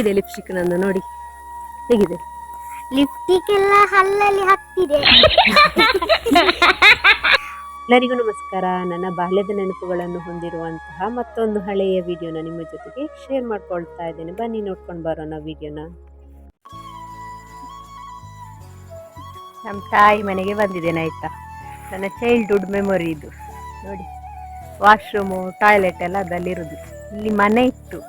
ಇದೆ ಲಿಪ್ಸ್ಟಿಕ್ ನಂದು ನೋಡಿ. ಹೇಗಿದೆ? ಲಿಪ್ಸ್ಟಿಕ್ ಎಲ್ಲ ಹಲ್ಲಲ್ಲಿ ಹತ್ತಿದೆ ಎಲ್ಲರಿಗೂ ನಮಸ್ಕಾರ. ನನ್ನ ಬಾಲ್ಯದ ನೆನಪುಗಳನ್ನು ಹೊಂದಿರುವಂತಹ ಮತ್ತೊಂದು ಹಳೆಯ ವಿಡಿಯೋನ ನಿಮ್ಮ ಜೊತೆಗೆ ಶೇರ್ ಮಾಡ್ಕೊಳ್ತಾ ಇದ್ದೇನೆ. ಬನ್ನಿ ನೋಡ್ಕೊಂಡು ಬರೋಣ ವಿಡಿಯೋನ. ನಮ್ಮ ತಾಯಿ ಮನೆಗೆ ಬಂದಿದ್ದೇನೆ ಆಯ್ತಾ ನನ್ನ ಚೈಲ್ಡ್ಹುಡ್ ಮೆಮೊರಿ ಇದು. ನೋಡಿ ವಾಶ್ರೂಮು ಟಾಯ್ಲೆಟ್ ಎಲ್ಲ ಅದಲ್ಲಿರೋದು ಇಲ್ಲಿ ಮನೆ ಇತ್ತು.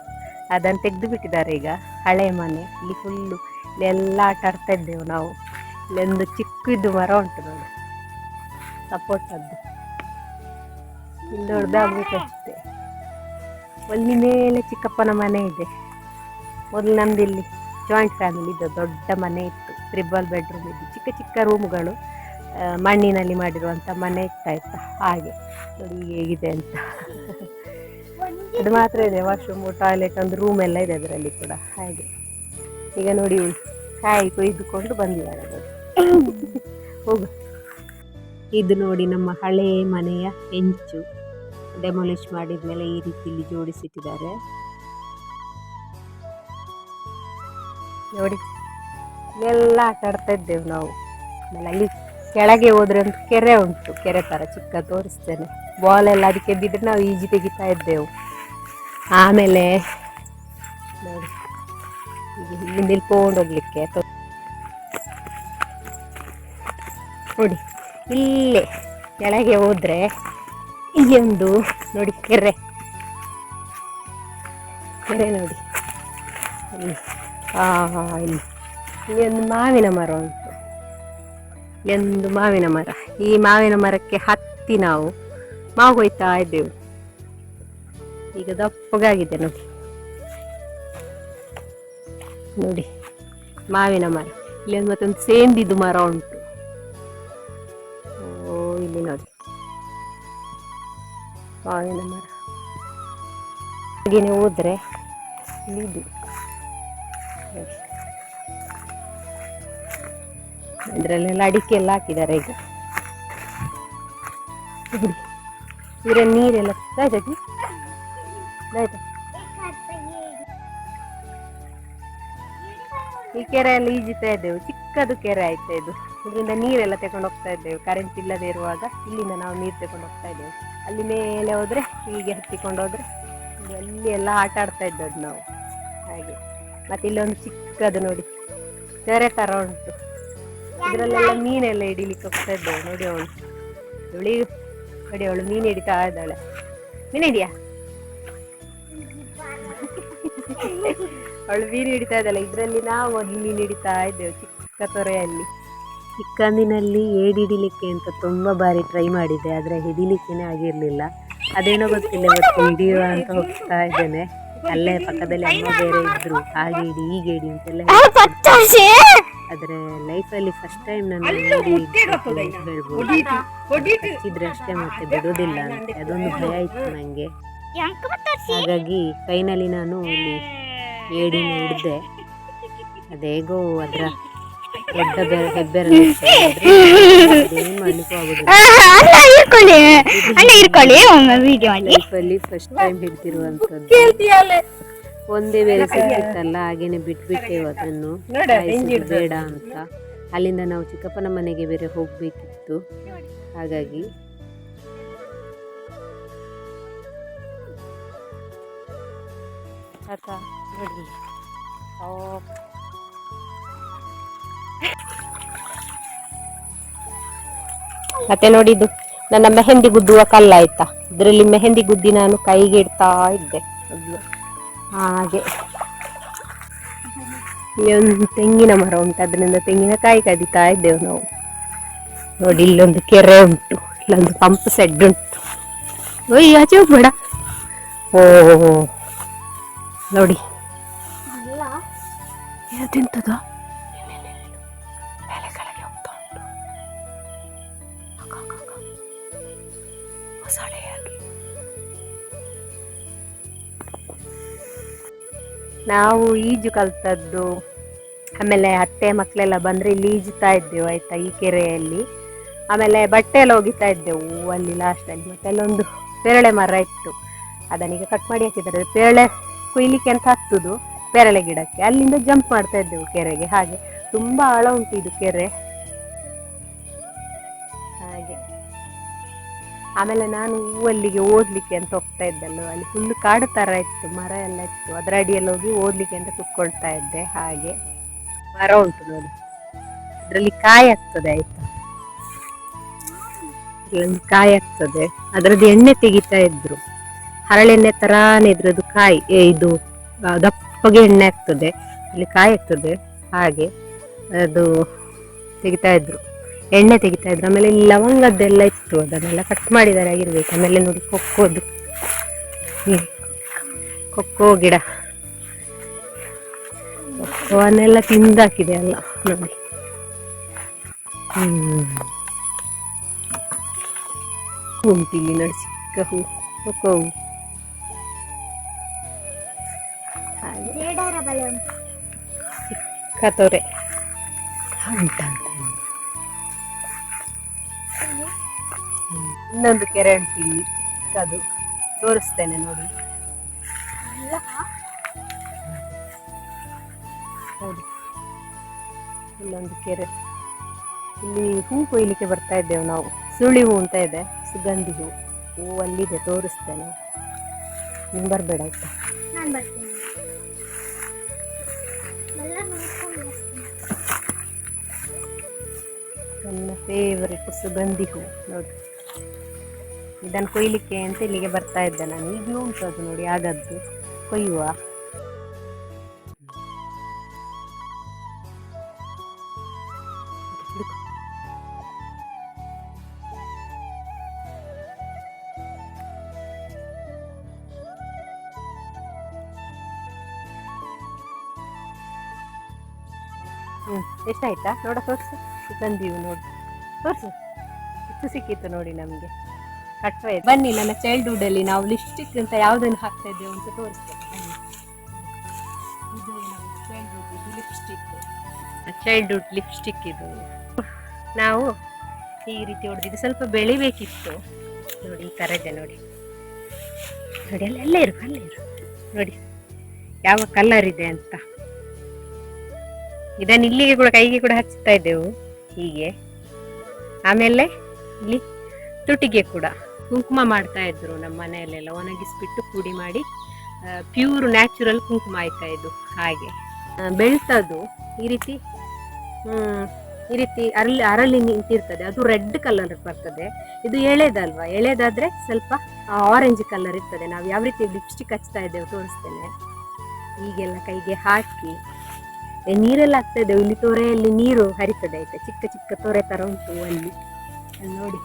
ಅದನ್ನು ತೆಗೆದು ಬಿಟ್ಟಿದ್ದಾರೆ ಈಗ. ಹಳೆ ಮನೆ. ಇಲ್ಲಿ ಫುಲ್ಲು ಇಲ್ಲೆಲ್ಲ ಆಟ ಆಡ್ತಾ ಇದ್ದೆವು ನಾವು. ಇಲ್ಲೊಂದು ಚಿಕ್ಕದು ಮರ ಉಂಟು ನೋಡಿ. ಸಪೋರ್ಟದ್ದು ಇಲ್ಲಿ ದೊಡ್ಡದಾಗಬೇಕಷ್ಟೆ ಅಲ್ಲಿ ಮೇಲೆ ಚಿಕ್ಕಪ್ಪನ ಮನೆ ಇದೆ. ಮೊದಲು ನಮ್ದು ಇಲ್ಲಿ ಜಾಯಿಂಟ್ ಫ್ಯಾಮಿಲಿ ಇದ್ದ ದೊಡ್ಡ ಮನೆ ಇತ್ತು. ತ್ರಿಬಲ್ ಬೆಡ್ರೂಮ್ ಇದ್ದು. ಚಿಕ್ಕ ಚಿಕ್ಕ ರೂಮ್ಗಳು ಮಣ್ಣಿನಲ್ಲಿ ಮಾಡಿರುವಂಥ ಮನೆ ಇತ್ತಾಯ್ತಾ ಹಾಗೆ ನೋಡಿ ಹೇಗಿದೆ ಅಂತ. ಅದು ಮಾತ್ರ ಇದೆ ವಾಶ್ರೂಮ್ ಟಾಯ್ಲೆಟ್ ಒಂದು ರೂಮ್ ಎಲ್ಲ ಇದೆ ಅದರಲ್ಲಿ ಕೂಡ, ಹಾಗೆ. ಈಗ ನೋಡಿ, ಕಾಯಿ ಕೊಯ್ದುಕೊಂಡು ಬಂದಿದ್ದಾರೆ ಹೋಗು. ಇದು ನೋಡಿ ನಮ್ಮ ಹಳೆ ಮನೆಯ ಹೆಂಚು. ಡೆಮೊಲಿಷ್ ಮಾಡಿದ್ಮೇಲೆ ಈ ರೀತಿ ಇಲ್ಲಿ ಜೋಡಿಸಿಟ್ಟಿದ್ದಾರೆ. ನೋಡಿ ಎಲ್ಲ ಆಟ ಆಡ್ತಾ ಇದ್ದೇವೆ ನಾವು. ಆಮೇಲೆ ಅಲ್ಲಿ ಕೆಳಗೆ ಹೋದ್ರೆ ಒಂದು ಕೆರೆ ಉಂಟು, ಕೆರೆ ಥರ ಚಿಕ್ಕ ತೋರಿಸ್ತೇನೆ. ಬಾಲ್ ಎಲ್ಲ ಅದಕ್ಕೆ ಬಿದ್ದರೆ ನಾವು ಈಜಿ ತೆಗಿತಾ ಇದ್ದೆವು. ಆಮೇಲೆ ನೋಡಿ ಇಳ್ಕೊಂಡು ಹೋಗ್ಲಿಕ್ಕೆ ನೋಡಿ, ಇಲ್ಲೇ ಕೆಳಗೆ ಹೋದ್ರೆ ಇಲ್ಲಿ ನೋಡಿ, ಕೆರೆ. ಕೆರೆ ನೋಡಿ. ಇಲ್ಲಿ. ಇಲ್ಲಿ. ಒಂದು ಮಾವಿನ ಮರ ಉಂಟು. ಎಂದು ಮಾವಿನ ಮರ. ಈ ಮಾವಿನ ಮರಕ್ಕೆ ಹತ್ತಿ ನಾವು ಮಾವು ಹೋಯ್ತಾ ಇದ್ದೆವು. ಈಗ ದಪ್ಪಗಾಗಿದೆ ನೋಡಿ. ನೋಡಿ, ಮಾವಿನ ಮರ. ಇಲ್ಲಿ ಮತ್ತೊಂದು ಸೇಂದಿದ್ದು ಮರ ಉಂಟು. ಓ, ಇಲ್ಲಿ ನೋಡಿ. ಮಾವಿನ ಮರ. ಹಾಗೇನೆ ಹೋದ್ರೆ ಇದು. ಅದರಲ್ಲೆಲ್ಲ ಅಡಿಕೆ ಎಲ್ಲ ಹಾಕಿದ್ದಾರೆ ಈಗ. ಇದರ ನೀರೆಲ್ಲ ಆಯ್ತಾಗಿ ಆಯ್ತಾ. ಈ ಕೆರೆಯಲ್ಲಿ ಈಜುತ್ತಾ ಇದ್ದೆವು. ಚಿಕ್ಕದು ಕೆರೆ ಆಯ್ತಾ ಇದು. ಇದರಿಂದ ನೀರೆಲ್ಲ ತಗೊಂಡು ಹೋಗ್ತಾ ಇದ್ದೇವೆ. ಕರೆಂಟ್ ಇಲ್ಲದೆ ಇರುವಾಗ ಇಲ್ಲಿಂದ ನಾವು ನೀರು ತಗೊಂಡು ಹೋಗ್ತಾ ಇದ್ದೇವೆ. ಅಲ್ಲಿ ಮೇಲೆ ಹೋದ್ರೆ ಹೀಗೆ ಹತ್ತಿಕೊಂಡು ಹೋದ್ರೆ ಅಲ್ಲಿ ಎಲ್ಲ ಆಟ ಆಡ್ತಾ ಇದ್ದದ್ದು ನಾವು. ಹಾಗೆ. ಮತ್ತೆ ಇಲ್ಲೊಂದು ಚಿಕ್ಕದು ನೋಡಿ. ಕೆರೆ ತರ ಉಂಟು. ಇದರಲ್ಲೆಲ್ಲ ಮೀನೆಲ್ಲ ಹಿಡಿಲಿಕ್ಕೆ ಹೋಗ್ತಾ ಇದ್ದೇವೆ. ನೋಡಿ ಅವಳು. ನೋಡಿ ಅವಳು ಮೀನು ಹಿಡಿತಾ ಇದ್ದಾಳೆ. ಮೀನು ಹಿಡಿಯಾ? ಅವಳು ಮೀನು ಹಿಡಿತಾ ಇದ್ದಾಳೆ. ಇದರಲ್ಲಿ ನಾವು ಮೊದಲು ಮೀನು ಹಿಡಿತಾ ಇದ್ದೇವೆ ಚಿಕ್ಕ ತೊರೆಯಲ್ಲಿ. ಚಿಕ್ಕಂದಿನಲ್ಲಿ ಏಡಿ ಹಿಡಿಲಿಕ್ಕೆ ಅಂತ ತುಂಬ ಬಾರಿ ಟ್ರೈ ಮಾಡಿದ್ದೆ ಆದರೆ ಹಿಡಿಲಿಕ್ಕೇನೆ ಆಗಿರಲಿಲ್ಲ. ಅದೇನೋ ಗೊತ್ತಿಲ್ಲ ಇವತ್ತು ಹಿಡಿಯುವ ಅಂತ ಹೋಗ್ತಾ ಇದ್ದೇನೆ. ಅಲ್ಲೇ ಪಕ್ಕದಲ್ಲಿ ಅಮ್ಮ ಬೇರೆ ಇದ್ರು ಹಾಗೆ ಇಡಿ ಹೀಗೆ ಇಡಿ ಅಂತೆಲ್ಲ ಆದರೆ ಲೈಫಲ್ಲಿ ಫಸ್ಟ್ ಟೈಮ್ ನಾನು ಹೇಳ್ಬೋದು. ಹಚ್ಚಿದ್ರೆ ಅಷ್ಟೇ ಮತ್ತೆ ಬಿಡೋದಿಲ್ಲ ಅಂತ. ಅದೊಂದು ಭಯ ಇತ್ತು ನನಗೆ ಹಾಗಾಗಿ ಕೈನಲ್ಲಿ ನಾನು ಇಲ್ಲಿ ಏಡಿನ ಹಿಡಿದೆ. ಅದೇಗೋ ಅದರ ದೊಡ್ಡ ಬೆರ ಹೆಬ್ಬೆರಳು ಏನು ಮಾಡ್ಲಿಕ್ಕೂ ಆಗೋದಿಲ್ಲ. ಫಸ್ಟ್ ಟೈಮ್ ಹಿಡ್ತಿರುವಂಥದ್ದು ಒಂದೇ ಬೇರೆ ಸಿಕ್ಕಿತ್ತಲ್ಲ ಹಾಗೇನೆ ಬಿಟ್ಬಿಟ್ಟೆವು ಅದನ್ನು ಬೇಡ ಅಂತ. ಅಲ್ಲಿಂದ ನಾವು ಚಿಕ್ಕಪ್ಪನ ಮನೆಗೆ ಬೇರೆ ಹೋಗ್ಬೇಕಿತ್ತು. ಹಾಗಾಗಿ ಆತ ನೋಡಿ ಓ ಮತ್ತೆ ನೋಡಿದ್ದು ನನ್ನ ಮೆಹಂದಿ ಗುದ್ದುವ ಕಲ್ಲಾಯ್ತಾ ಇದರಲ್ಲಿ ಮೆಹಂದಿ ಗುದ್ದಿ ನಾನು ಕೈಗೆ ಇಡ್ತಾ ಇದ್ದೆ. ಹಾಗೆ. ಒಂದು ತೆಂಗಿನ ಮರ ಉಂಟು, ಅದರಿಂದ ತೆಂಗಿನಕಾಯಿ ಕದೀತಾ ಇದ್ದೇವೆ ನಾವು. ನೋಡಿ, ಇಲ್ಲೊಂದು ಕೆರೆ ಉಂಟು, ಇಲ್ಲೊಂದು ಪಂಪ್ ಸೆಡ್ ಉಂಟು. ಓಯ್, ಆಚೆ ಹೋಗ್ಬೇಡ. ಓ ನೋಡಿ. ಎಂತದ ಮೇಲೆ ಕೆಳಗೆ ಹೋಗ್ತಾ ಉಂಟು ಅಕ್ಕ, ಅಕ್ಕ, ಅಕ್ಕ. ಮೊಸಳೆಯಾಗಿ ನಾವು ಈಜು ಕಲ್ತದ್ದು ಆಮೇಲೆ ಅತ್ತೆ ಮಕ್ಕಳೆಲ್ಲ ಬಂದರೆ ಇಲ್ಲಿ ಈಜುತ್ತಾ ಇದ್ದೆವು ಆಯ್ತಾ ಈ ಕೆರೆಯಲ್ಲಿ. ಆಮೇಲೆ ಬಟ್ಟೆ ಎಲ್ಲ ಒಗಿತಾ ಇದ್ದೆವು ಅಲ್ಲಿ ಲಾಸ್ಟಲ್ಲಿ ಮತ್ತೆ ಅಲ್ಲೊಂದು ಪೇರಳೆ ಮರ ಇತ್ತು. ಅದನ್ನೀಗ ಕಟ್ ಮಾಡಿ ಹಾಕಿದ್ದಾರೆ. ಪೇರಳೆ ಕೊಯ್ಲಿಕ್ಕೆ ಅಂತ ಹತ್ತುದು ಪೇರಳೆ ಗಿಡಕ್ಕೆ. ಅಲ್ಲಿಂದ ಜಂಪ್ ಮಾಡ್ತಾ ಇದ್ದೆವು ಕೆರೆಗೆ. ಹಾಗೆ ತುಂಬಾ ಆಳ ಉಂಟು ಇದು ಕೆರೆ. ಹಾಗೆ. ಆಮೇಲೆ ನಾನು ಹೂವಲ್ಲಿಗೆ ಓದ್ಲಿಕ್ಕೆ ಅಂತ ಹೋಗ್ತಾ ಇದ್ದಲ್ಲ. ಅಲ್ಲಿ ಫುಲ್ ಕಾಡು ತರ ಇತ್ತು, ಮರ ಎಲ್ಲ ಇತ್ತು. ಅದರ ಅಡಿಯಲ್ಲಿ ಹೋಗಿ ಓದ್ಲಿಕ್ಕೆ ಅಂತ ಕುತ್ಕೊಳ್ತಾ ಇದ್ದೆ. ಹಾಗೆ. ಮರ ಉಂಟು ನೋಡಿ. ಅದರಲ್ಲಿ ಕಾಯಿ ಆಗ್ತದೆ ಆಯ್ತಾ? ಕಾಯಿ ಆಗ್ತದೆ ಅದರದ್ದು ಎಣ್ಣೆ ತೆಗಿತಾ ಇದ್ರು. ಹರಳೆಣ್ಣೆ ತರಾನೇ ಇದ್ರದ್ದು ಕಾಯಿ ಇದು ದಪ್ಪಗೆ ಎಣ್ಣೆ ಆಗ್ತದೆ. ಅಲ್ಲಿ ಕಾಯಿ ಆಗ್ತದೆ. ಹಾಗೆ ಅದು ತೆಗಿತಾ ಇದ್ರು. ಎಣ್ಣೆ ತೆಗಿತಾ ಇದ್ರು. ಆಮೇಲೆ ಲವಂಗದ್ದೆಲ್ಲ ಇತ್ತು. ಅದನ್ನೆಲ್ಲ ಕಟ್ ಮಾಡಿದ್ದಾರೆ ಆಗಿರ್ಬೇಕು. ಆಮೇಲೆ ನೋಡಿ ಕೊಕ್ಕೋದು. ಕೊಕ್ಕೋ ಗಿಡ. ಕೊಕ್ಕೋನೆಲ್ಲ ತಿಂದಾಕಿದೆ ಅಲ್ಲ ನೋಡಿ. ಹ್ಮ್. ಉಂಟಿಲ್ಲಿ ನೋಡಿ ಚಿಕ್ಕ ಹೂ. ಕೊಕ್ಕೋ ಹೂ. ಹಾಗೆ ತೊರೆ ಅಂತ ಇನ್ನೊಂದು ಕೆರೆ ಉಂಟು ಇಲ್ಲಿ. ಅದು ತೋರಿಸ್ತೇನೆ ನೋಡಿ. ನೋಡಿ ಇಲ್ಲೊಂದು ಕೆರೆ. ಇಲ್ಲಿ ಹೂ ಕೊಯ್ಲಿಕ್ಕೆ ಬರ್ತಾ ಇದ್ದೇವೆ ನಾವು. ಸುಳಿ ಹೂ ಅಂತ ಇದೆ. ಸುಗಂಧಿ ಹೂ. ಹೂ ಅಲ್ಲಿದೆ ತೋರಿಸ್ತೇನೆ. ನೀನು ಬರಬೇಡ ಆಯ್ತಾ? ನಾನು ಬರ್ತೀನಿ. ನನ್ನ ಫೇವರೆಟ್ ಸುಗಂಧಿ ಹೂ, ನೋಡಿ. ಇದನ್ನು ಕೊಯ್ಲಿಕ್ಕೆ ಅಂತ ಇಲ್ಲಿಗೆ ಬರ್ತಾ ಇದ್ದೆ ನಾನು. ಈಗಲೂ ಉಂಟು ಅದು ನೋಡಿ ಆಗದ್ದು ಕೊಯ್ಯುವ. ಹ್ಮ್, ಎಷ್ಟಾಯ್ತಾ? ನೋಡ, ತೋರಿಸು. ತಂದೀವಿ ನೋಡಿ. ತೋರಿಸು. ಇಷ್ಟು ಸಿಕ್ಕಿತ್ತು ನೋಡಿ ನಮಗೆ. ಕಟ್ವೆ ಬನ್ನಿ, ನನ್ನ ಚೈಲ್ಡ್ಹುಡ್ ಅಲ್ಲಿ ನಾವು ಲಿಪ್ಸ್ಟಿಕ್ ಅಂತ ಯಾವುದನ್ನು ಹಾಕ್ತಾ ಇದ್ದೇವೆ ಅಂತ ತೋರಿಸ್ತೇವೆ ಇದು ಚೈಲ್ಡ್ಹುಡ್ ಲಿಪ್ಸ್ಟಿಕ್ ಇದು ನಾವು ಈ ರೀತಿ ಹೊಡೆದಿದ್ದು ಸ್ವಲ್ಪ ಬೆಳಿಬೇಕಿತ್ತು. ನೋಡಿ, ಈ ಥರ ಇದೆ ನೋಡಿ. ನೋಡಿ, ಅಲ್ಲೇ ಇರು ಅಲ್ಲೇ ಇರು. ನೋಡಿ, ಯಾವ ಕಲರ್ ಇದೆ ಅಂತ. ಇದನ್ನು ಇಲ್ಲಿಗೆ ಕೂಡ ಕೈಗೆ ಕೂಡ ಹಚ್ಚುತ್ತಾ ಇದ್ದೆವು. ಹೀಗೆ. ಆಮೇಲೆ ಇಲ್ಲಿ ತುಟಿಗೆ ಕೂಡ ಕುಂಕುಮ ಮಾಡ್ತಾ ಇದ್ರು ನಮ್ಮ ಮನೆಯಲ್ಲೆಲ್ಲ. ಒಣಗಿಸ್ಬಿಟ್ಟು ಪುಡಿ ಮಾಡಿ ಪ್ಯೂರ್ ನ್ಯಾಚುರಲ್ ಕುಂಕುಮ ಆಯ್ತಾ ಇದ್ದು ಹಾಗೆ. ಬೆಳ್ತದು. ಈ ರೀತಿ ಈ ರೀತಿ ಅರಳಿ ಅರಳಿ ನಿಂತಿರ್ತದೆ. ಅದು ರೆಡ್ ಕಲರ್ ಬರ್ತದೆ. ಇದು ಎಳೆದಲ್ವಾ? ಎಳೆದಾದ್ರೆ ಸ್ವಲ್ಪ ಆರೆಂಜ್ ಕಲರ್ ಇರ್ತದೆ. ನಾವು ಯಾವ ರೀತಿ ಲಿಪ್ಸ್ಟಿಕ್ ಹಚ್ತಾ ಇದ್ದೇವೆ ತೋರಿಸ್ತೇನೆ. ಈಗೆಲ್ಲ ಕೈಗೆ ಹಾಕಿ. ನೀರೆಲ್ಲ ಆಗ್ತಾ ಇದ್ದೇವೆ ಇಲ್ಲಿ ತೊರೆಯಲ್ಲಿ ನೀರು ಹರಿತದೆ ಆಯ್ತಾ? ಚಿಕ್ಕ ಚಿಕ್ಕ ತೊರೆ ತರ ಉಂಟು ಅಲ್ಲಿ. ಅಲ್ಲಿ ನೋಡಿ.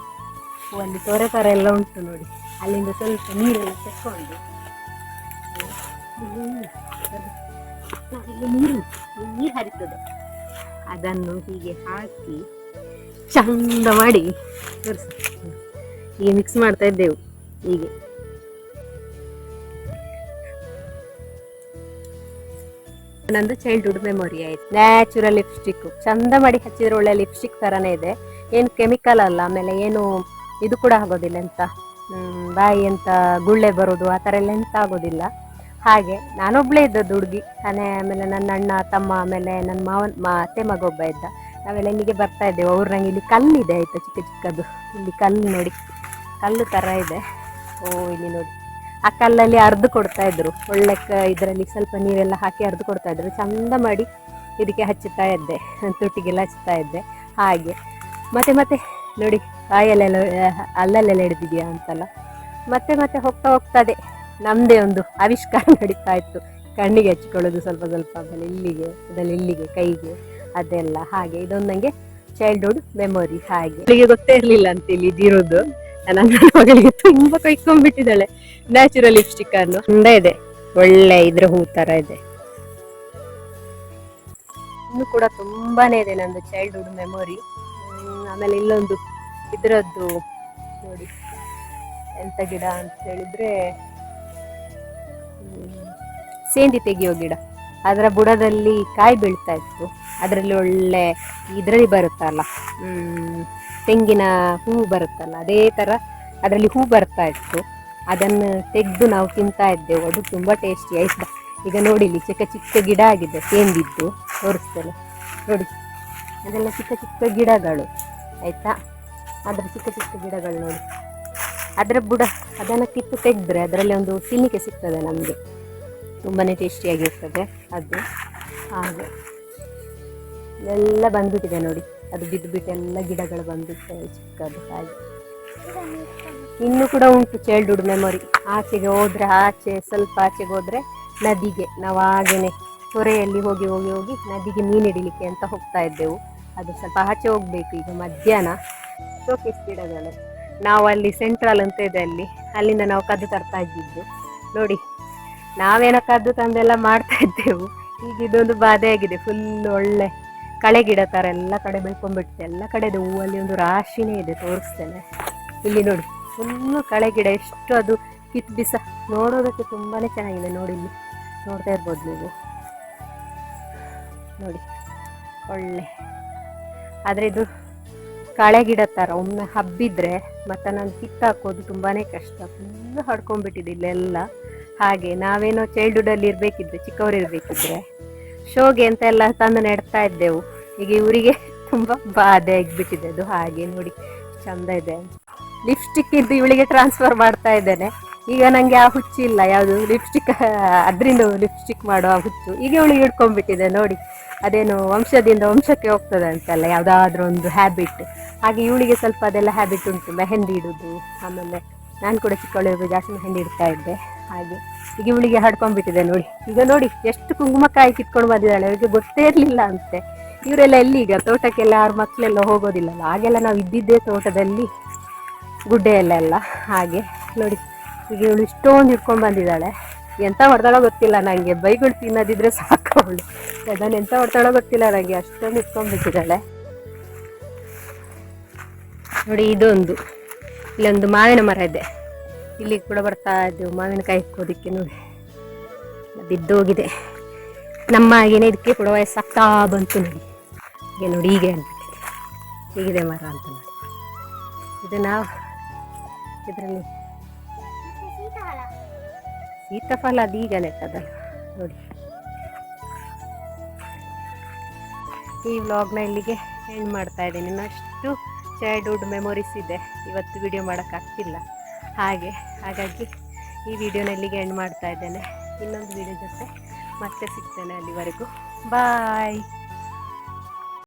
ಅಲ್ಲಿ ತೊರೆ ತರ ಎಲ್ಲ ಉಂಟು ನೋಡಿ. ಅಲ್ಲಿಂದ ಸ್ವಲ್ಪ ನೀರೆಲ್ಲ ತೆಕ್ಕೊಂಡು. ನೀರು. ನೀರು ಹರಿತದೆ. ಅದನ್ನು ಹೀಗೆ ಹಾಕಿ ಚಂದ ಮಾಡಿ ತೋರಿಸು. ಹೀಗೆ ಮಿಕ್ಸ್ ಮಾಡ್ತಾ ಇದ್ದೆವು. ಹೀಗೆ. ನಂದು ಚೈಲ್ಡ್ಹುಡ್ ಮೆಮೊರಿ ಆಯ್ತು. ನ್ಯಾಚುರಲ್ ಲಿಪ್ಸ್ಟಿಕ್ ಚಂದ ಮಾಡಿ ಹಚ್ಚಿದ್ರೆ ಒಳ್ಳೆ ಲಿಪ್ಸ್ಟಿಕ್ ತರನೇ ಇದೆ. ಏನು ಕೆಮಿಕಲ್ ಅಲ್ಲ, ಆಮೇಲೆ ಏನು ಇದು ಕೂಡ ಆಗೋದಿಲ್ಲ ಎಂತ? ಬಾಯಿ ಅಂತ ಗುಳ್ಳೆ ಬರೋದು, ಆ ಥರ ಎಲ್ಲ ಎಂತ ಆಗೋದಿಲ್ಲ. ಹಾಗೆ, ನಾನೊಬ್ಳೇ ಇದ್ದದ್ದು ಹುಡುಗಿ. ತಾನೇ ಆಮೇಲೆ ನನ್ನ ಅಣ್ಣ, ತಮ್ಮ, ಆಮೇಲೆ ನನ್ನ ಮಾವನ್, ಮಾ, ಅತ್ತೆ, ಮಗ ಒಬ್ಬ ಇದ್ದ. ನಾವೆಲ್ಲ ಇಲ್ಲಿಗೆ ಬರ್ತಾ ಇದ್ದೇವೆ. ಅವ್ರ ನಂಗೆ ಇಲ್ಲಿ ಕಲ್ಲಿದೆ ಆಯಿತು ಚಿಕ್ಕ ಚಿಕ್ಕದು ಇಲ್ಲಿ ಕಲ್ಲು ನೋಡಿ. ಕಲ್ಲು ಥರ ಇದೆ. ಓ, ಇಲ್ಲಿ ನೋಡಿ. ಆ ಕಲ್ಲಲ್ಲಿ ಅರ್ದು ಕೊಡ್ತಾ ಇದ್ರು. ಒಳ್ಳೆ ಇದರಲ್ಲಿ ಸ್ವಲ್ಪ ನೀರೆಲ್ಲ ಹಾಕಿ ಅರ್ದು ಕೊಡ್ತಾ ಇದ್ರು. ಚಂದ ಮಾಡಿ ಇದಕ್ಕೆ ಹಚ್ಚುತ್ತಾ ಇದ್ದೆ. ತುಟಿಗೆಲ್ಲ ಹಚ್ಚುತ್ತಾ ಇದ್ದೆ. ಹಾಗೆ. ಮತ್ತೆ ಮತ್ತೆ ನೋಡಿ ಬಾಯಲ್ಲೆಲ್ಲ ಆ, ಅಲ್ಲಲ್ಲೆಲ್ಲ ಹಿಡಿದಿದೆಯಾ ಅಂತಲ್ಲ. ಮತ್ತೆ ಮತ್ತೆ ಹೋಗ್ತಾ ಹೋಗ್ತದೆ ನಮ್ಮದೇ ಒಂದು ಆವಿಷ್ಕಾರ ನಡೀತಾ ಇತ್ತು. ಕಣ್ಣಿಗೆ ಹಚ್ಕೊಳ್ಳೋದು ಸ್ವಲ್ಪ ಸ್ವಲ್ಪ ಆಮೇಲೆ ಇಲ್ಲಿಗೆ ಅದರಲ್ಲಿ ಇಲ್ಲಿಗೆ ಕೈಗೆ ಅದೆಲ್ಲ. ಹಾಗೆ ಇದೊಂದು ನನಗೆ ಚೈಲ್ಡ್ಹುಡ್ ಮೆಮೊರಿ ಹಾಗೆ. ಇಲ್ಲಿಗೆ ಗೊತ್ತೇ ಇರಲಿಲ್ಲ ಅಂತ ಇಲ್ಲಿ ಇದಿರೋದು. ನನ್ನ ಮಗಳಿಗೆ ತುಂಬಾ ಕೈಕೊಂಡ್ಬಿಟ್ಟಿದ್ದಾಳೆ. ನ್ಯಾಚುರಲ್ ಲಿಪ್ಸ್ಟಿಕ್ ಅನ್ನು. ಚಂದ ಇದೆ. ಒಳ್ಳೆ ಇದ್ರ ಹೂ ತರ ಇದೆ. ಇನ್ನು ಕೂಡ ತುಂಬಾನೇ ಇದೆ ನಂದು ಚೈಲ್ಡ್ಹುಡ್ ಮೆಮೊರಿ ಆಮೇಲೆ ಇಲ್ಲೊಂದು ಇದ್ರದ್ದು ನೋಡಿ. ಎಂತ ಗಿಡ ಅಂತ ಹೇಳಿದ್ರೆ ಸೇಂದಿ ತೆಗೆಯೋ ಗಿಡ. ಅದರ ಬುಡದಲ್ಲಿ ಕಾಯಿ ಬೀಳ್ತಾ ಇತ್ತು. ಅದರಲ್ಲಿ ಒಳ್ಳೆ ಇದರಲ್ಲಿ ಬರುತ್ತಲ್ಲ. ಹ್ಮ್, ತೆಂಗಿನ ಹೂ ಬರುತ್ತಲ್ಲ, ಅದೇ ಥರ ಅದರಲ್ಲಿ ಹೂ ಬರ್ತಾ ಇತ್ತು. ಅದನ್ನು ತೆಗೆದು ನಾವು ತಿಂತಾ ಇದ್ದೆವು. ಅದು ತುಂಬ ಟೇಸ್ಟಿ ಆಯ್ತು ಈಗ ನೋಡಿ ಇಲ್ಲಿ ಚಿಕ್ಕ ಚಿಕ್ಕ ಗಿಡ ಆಗಿದೆ, ಸೇಂದಿದ್ದು. ತೋರಿಸ್ತೇನೆ. ನೋಡಿ. ಅದೆಲ್ಲ ಚಿಕ್ಕ ಚಿಕ್ಕ ಗಿಡಗಳು, ಆಯಿತಾ? ಅದರ ಚಿಕ್ಕ ಚಿಕ್ಕ ಗಿಡಗಳು ನೋಡಿ. ಅದರ ಬುಡ, ಅದನ್ನು ಕಿತ್ತು ತೆಗೆದ್ರೆ ಅದರಲ್ಲಿ ಒಂದು ತಿನ್ನಿಕೆ ಸಿಗ್ತದೆ ನಮಗೆ. ತುಂಬಾ ಟೇಸ್ಟಿಯಾಗಿರ್ತದೆ ಅದು. ಹಾಗೆ. ಎಲ್ಲ ಬಂದ್ಬಿಟ್ಟಿದೆ ನೋಡಿ. ಅದು ಬಿದ್ದು ಬಿಟ್ಟು ಎಲ್ಲ ಗಿಡಗಳು ಬಂದಿತ್ತು ಚಿಕ್ಕದು ಹಾಗೆ. ಇನ್ನು ಕೂಡ ಉಂಟು ಚೈಲ್ಡ್ಹುಡ್ ಮೆಮೊರಿ ಆಚೆಗೆ ಹೋದ್ರೆ ಆಚೆ, ಸ್ವಲ್ಪ ಆಚೆಗೆ ಹೋದ್ರೆ ನದಿಗೆ. ನಾವು ಹಾಗೇನೆ ಹೊರೆಯಲ್ಲಿ ಹೋಗಿ ಹೋಗಿ ಹೋಗಿ ನದಿಗೆ ಮೀನು ಹಿಡಿಲಿಕ್ಕೆ ಅಂತ ಹೋಗ್ತಾ ಇದ್ದೆವು. ಅದು ಸ್ವಲ್ಪ ಆಚೆ ಹೋಗ್ಬೇಕು ಈಗ ಮಧ್ಯಾಹ್ನ. ಶೋಕೇಸ್ ಗಿಡಗಳು. ನಾವು ಅಲ್ಲಿ ಸೆಂಟ್ರಲ್ ಅಂತ ಇದೆ ಅಲ್ಲಿ. ಅಲ್ಲಿಂದ ನಾವು ಕದ್ದು ತರ್ತಾ ಇದ್ದಿದ್ದು. ನೋಡಿ, ನಾವೇನೋ ಕದ್ದು ತಂದೆಲ್ಲ ಮಾಡ್ತಾ ಇದ್ದೆವು. ಈಗ ಇದೊಂದು ಬಾಧೆ ಆಗಿದೆ ಫುಲ್ ಒಳ್ಳೆ ಕಳೆ ಗಿಡ ಥರ ಎಲ್ಲ ಕಡೆ ಬೆಳ್ಕೊಂಡ್ಬಿಟ್ಟಿದೆ ಎಲ್ಲ ಕಡೆದು ಹೂವಲ್ಲಿ ಒಂದು ರಾಶಿನೇ ಇದೆ ತೋರಿಸ್ತೇನೆ. ಇಲ್ಲಿ ನೋಡಿ ಫುಲ್ಲು ಕಳೆ ಗಿಡ ಎಷ್ಟು ಅದು ಕಿತ್ತು ಬಿಸ. ನೋಡೋದಕ್ಕೆ ತುಂಬಾ ಚೆನ್ನಾಗಿದೆ ನೋಡಿ ಇಲ್ಲಿ. ನೋಡ್ತಾ ಇರ್ಬೋದು ನೀವು. ನೋಡಿ, ಒಳ್ಳೆ. ಆದರೆ ಇದು ಕಳೆ ಗಿಡ ಥರ ಒಮ್ಮೆ ಹಬ್ಬಿದ್ರೆ ಮತ್ತೆ ನಾನು ಕಿತ್ತಾಕೋದು ತುಂಬಾ ಕಷ್ಟ. ಫುಲ್ ಹಡ್ಕೊಂಡ್ಬಿಟ್ಟಿದೆ ಇಲ್ಲೆಲ್ಲ. ಹಾಗೆ ನಾವೇನೋ ಚೈಲ್ಡ್ಹುಡಲ್ಲಿ ಇರಬೇಕಿದ್ರೆ ಚಿಕ್ಕವರು ಇರಬೇಕಿದ್ರೆ ಶೋಗೆ ಅಂತ ಎಲ್ಲ ತಂದು ನೆಡ್ತಾ ಇದ್ದೆವು. ಈಗ ಇವರಿಗೆ ತುಂಬ ಬಾಧೆ ಆಗಿಬಿಟ್ಟಿದೆ. ಅದು ಹಾಗೆ ನೋಡಿ, ಚಂದ ಇದೆ. ಲಿಪ್ಸ್ಟಿಕ್ ಇದ್ದು ಇವಳಿಗೆ ಟ್ರಾನ್ಸ್ಫರ್ ಮಾಡ್ತಾ ಇದ್ದೇನೆ. ಈಗ ನನಗೆ ಆ ಹುಚ್ಚು ಇಲ್ಲ. ಯಾವುದು ಲಿಪ್ಸ್ಟಿಕ್ ಅದರಿಂದ ಲಿಪ್ಸ್ಟಿಕ್ ಮಾಡುವ ಹುಚ್ಚು. ಈಗ ಇವಳಿಗೆ ಹಿಡ್ಕೊಂಡ್ಬಿಟ್ಟಿದೆ ನೋಡಿ. ಅದೇನು ವಂಶದಿಂದ ವಂಶಕ್ಕೆ ಹೋಗ್ತದೆ ಅಂತಲ್ಲ, ಯಾವುದಾದ್ರೂ ಒಂದು ಹ್ಯಾಬಿಟ್ ಹಾಗೆ ಇವಳಿಗೆ ಸ್ವಲ್ಪ ಅದೆಲ್ಲ ಹ್ಯಾಬಿಟ್ ಉಂಟು. ಮೆಹಂದಿ ಇಡುದು. ಆಮೇಲೆ ನಾನು ಕೂಡ ಚಿಕ್ಕವಳಿರುವಾಗ ಜಾಸ್ತಿ ಮೆಹಂದಿ ಇಡ್ತಾ ಇದ್ದೆ. ಹಾಗೆ. ಈಗ ಇವಳಿಗೆ ಹಡ್ಕೊಂಡ್ಬಿಟ್ಟಿದೆ ನೋಡಿ. ಈಗ ನೋಡಿ, ಎಷ್ಟು ಕುಂಕುಮಕಾಯಿ ಕಿತ್ಕೊಂಡು ಬಂದಿದ್ದಾಳೆ. ಅವರಿಗೆ ಗೊತ್ತೇ ಇರಲಿಲ್ಲ ಅಂತೆ. ಇವರೆಲ್ಲ ಎಲ್ಲಿ ಈಗ ತೋಟಕ್ಕೆಲ್ಲ ಯಾರು ಮಕ್ಕಳೆಲ್ಲ ಹೋಗೋದಿಲ್ಲಲ್ಲ. ಹಾಗೆಲ್ಲ ನಾವು ಇದ್ದಿದ್ದೇ ತೋಟದಲ್ಲಿ ಗುಡ್ಡೆಯಲ್ಲೆಲ್ಲ ಹಾಗೆ ನೋಡಿ, ಈಗ ಇವಳು ಇಷ್ಟೊಂದು ಇಟ್ಕೊಂಡು ಬಂದಿದ್ದಾಳೆ. ಎಂತ ಹೊಡೆದಾಳೋ ಗೊತ್ತಿಲ್ಲ ನನಗೆ ಬೈಗಳು ತಿನ್ನೋದಿದ್ರೆ ಸಾಕು ಅವಳು. ಅದನ್ನು ಎಂತ ಹೊಡೆದಾಳೋ ಗೊತ್ತಿಲ್ಲ ನನಗೆ ಅಷ್ಟೊಂದು ಇಟ್ಕೊಂಡ್ಬಿಟ್ಟಿದ್ದಾಳೆ ನೋಡಿ, ಇದೊಂದು. ಇಲ್ಲೊಂದು ಮಾವಿನ ಮರ ಇದೆ. ಇಲ್ಲಿ ಕೂಡ ಬರ್ತಾ ಇದ್ದೆವು ಮಾವಿನಕಾಯಿ ಕೋದಿಕ್ಕೆ ನೋಡಿ. ಬಿದ್ದೋಗಿದೆ. ನಮ್ಮ ಹಾಗೇನೆ ಇದಕ್ಕೆ ಕೂಡ ವಯಸ್ಸಾಗ್ತಾ ಬಂತು ನೋಡಿ. ಹೀಗೆ ನೋಡಿ, ಹೀಗೆ ಅನ್ಬಿಟ್ಟಿದೆ. ಹೀಗಿದೆ ಮರ ಅಂತ ನೋಡಿ. ಇದು ನಾವು ಇದರಲ್ಲಿ ಸೀತಾಫಲ ಅದು ಈಗ ನೆಟ್ಟದಲ್ಲ ನೋಡಿ. ಈ ವ್ಲಾಗ್ನ ಇಲ್ಲಿಗೆ ಎಂಡ್ ಮಾಡ್ತಾ ಇದ್ದೀನಿ. ಇನ್ನಷ್ಟು ಚೈಲ್ಡ್ಹುಡ್ ಮೆಮೊರೀಸ್ ಇದೆ. ಇವತ್ತು ವಿಡಿಯೋ ಮಾಡೋಕ್ಕಾಗ್ತಿಲ್ಲ. ಹಾಗೆ. ಹಾಗಾಗಿ ಈ ವಿಡಿಯೋನ ಇಲ್ಲಿಗೆ ಎಂಡ್ ಮಾಡ್ತಾ ಇದ್ದೇನೆ. ಇನ್ನೊಂದು ವಿಡಿಯೋ ಜೊತೆ ಮತ್ತೆ ಸಿಗ್ತೇನೆ ಅಲ್ಲಿವರೆಗೂ. ಬಾಯ್